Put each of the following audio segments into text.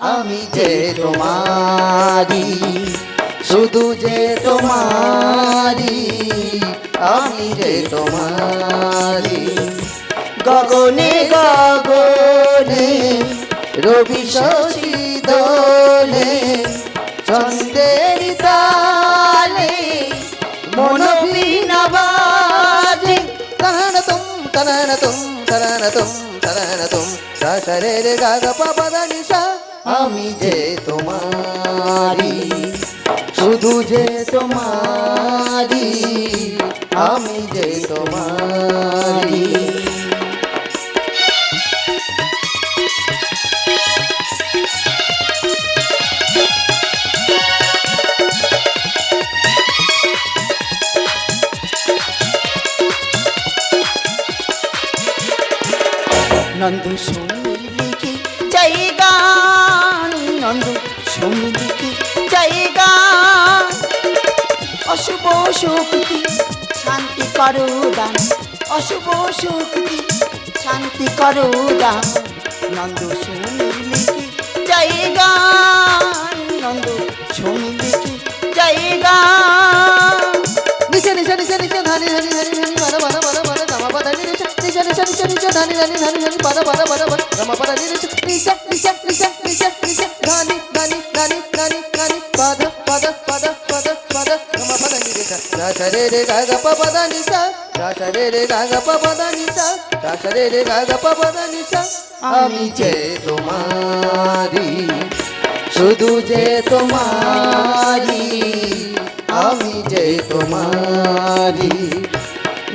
আমি যে তোমারি, শুধু যে তোমারি, আমি যে তোমারি। গগনে গগনে, রবি শশী দোলে চন্দের তালে মনোবিনা রে গা গা পা পা দা নি সা আমি যে তোমারি শুধু যে তোমারি আমি যে তোমারি নন্দু সঙ্গীকে চাই গান, নন্দ সঙ্গীকে চাই গান। অশুভ শক্তি শান্তি করো দান। অশুভ শক্তি শান্তি করো দান। নন্দ সঙ্গীকে চাই গান। নিশা নিশা ধানি ধানি ধানি ধানি বারা বারা বারা বারা গামা পা দা নি রে সা নিশা নিশা নিশা নিশা নিশা ধানি ধানি ধানি ধানি ধানি পা দা পা দা পা দা পা দা পা দা গামা পা দা নি রে সা সা সা রে রে গা গা পা পা দা নি সা সা সা রে রে গা গা পা পা দা নি সা সা সা রে রে গা গা পা পা দা নি সা আমি যে তোমারি শুধু যে তোমারি আমি যে তোমারি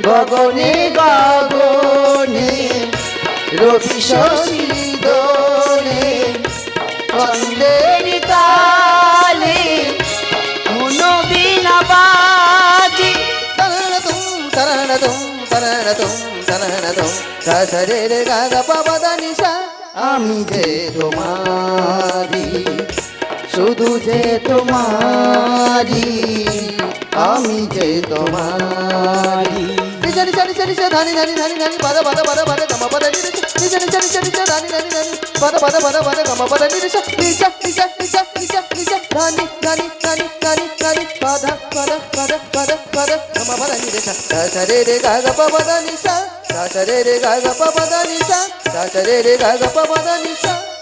গগনে গগনে রবি শশী দোলে, চন্দের তালে মনোবিনা বাজি। তরণতুম তরণতুম তরণতুম তরণতুম সরে রে গা গা পাবা দানি আমি যে তোমারি, শুধু যে তোমারি, আমি যে তোমারি। chani chani chani chani dhani dhani dhani dhani bada bada bada bada dama bada ni risha ni chani chani chani dhani dhani dhani bada bada bada bada dama bada ni risha ni risha ni dhani dhani dhani dhani bada bada bada bada bada bada ni risha da re re ga ga ba ba da ni sha re re ga ga ba ba da ni sha re re ga ga ba ba da